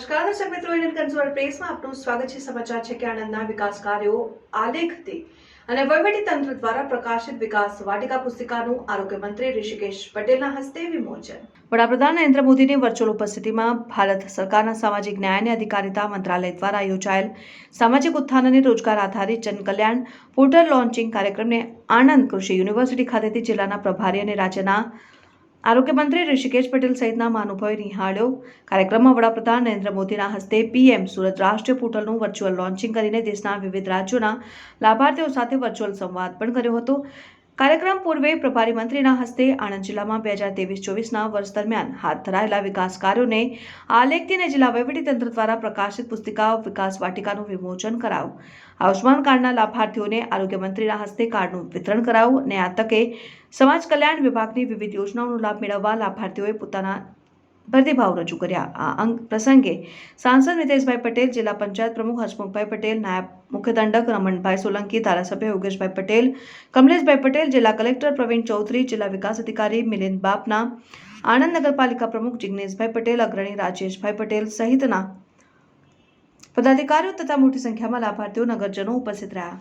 દર્શક મિત્રો Indian consumer પ્રેસમાં આપનું સ્વાગત છે. સમાચાર છે કે આણંદના વિકાસ કાર્યો આલેખથી. અને વહીવટી તંત્ર દ્વારા પ્રકાશિત વિકાસ વાટિકા પુસ્તિકાનું આરોગ્ય મંત્રી ઋષિકેશ પટેલના હસ્તે વિમોચન. વડાપ્રધાન નરેન્દ્ર મોદીની વર્ચ્યુઅલ ઉપસ્થિતિમાં ભારત સરકારના સામાજિક ન્યાય અને અધિકારિતા મંત્રાલય દ્વારા યોજાયેલ સામાજિક ઉત્થાન અને રોજગાર આધારિત જનકલ્યાણ પોર્ટલ લોન્ચિંગ કાર્યક્રમને આણંદ કૃષિ યુનિવર્સિટી ખાતેથી જિલ્લાના પ્રભારી અને રાજ્યના આરોગ્ય મંત્રી ઋષિકેશ પટેલ સહિતના મહાનુભાવે નિહાળ્યો. કાર્યક્રમમાં વડાપ્રધાન નરેન્દ્ર મોદીના હસ્તે પીએમ સુરત રાષ્ટ્રીય પોર્ટલનું વર્ચ્યુઅલ લોન્ચિંગ કરીને દેશના વિવિધ રાજ્યોના લાભાર્થીઓ સાથે વર્ચ્યુઅલ સંવાદ પણ કર્યો હતો. કાર્યક્રમ પૂર્વે પ્રભારી મંત્રીના હસ્તે આણંદ જિલ્લામાં બે હજાર ત્રેવીસ ચોવીસના વર્ષ દરમિયાન હાથ ધરાયેલા વિકાસ કાર્યોને આલેખથી અને જિલ્લા વહીવટીતંત્ર દ્વારા પ્રકાશિત પુસ્તિકા વિકાસ વાટિકાનું વિમોચન કરાયું આયુષ્માન કાર્ડના લાભાર્થીઓને આરોગ્ય મંત્રીના હસ્તે કાર્ડનું વિતરણ કરાયું અને આ તકે સમાજ કલ્યાણ વિભાગની વિવિધ યોજનાઓનો લાભ મેળવવા લાભાર્થીઓએ પોતાના પ્રતિભાવ રજૂ કર્યા. આ અંગ પ્રસંગે સાંસદ મિતેશભાઈ પટેલ, જિલ્લા પંચાયત પ્રમુખ હસમુખભાઈ પટેલ, નાયબ મુખ્યદંડક રમણભાઈ સોલંકી, ધારાસભ્ય યોગેશભાઈ પટેલ, કમલેશભાઈ પટેલ, જિલ્લા કલેક્ટર પ્રવીણ ચૌધરી, જિલ્લા વિકાસ અધિકારી મિલિંદ બાપના, આણંદ નગરપાલિકા પ્રમુખ જિગ્નેશભાઈ પટેલ, અગ્રણી રાજેશભાઈ પટેલ સહિતના પદાધિકારીઓ તથા મોટી સંખ્યામાં લાભાર્થીઓ, નગરજનો ઉપસ્થિત રહ્યા.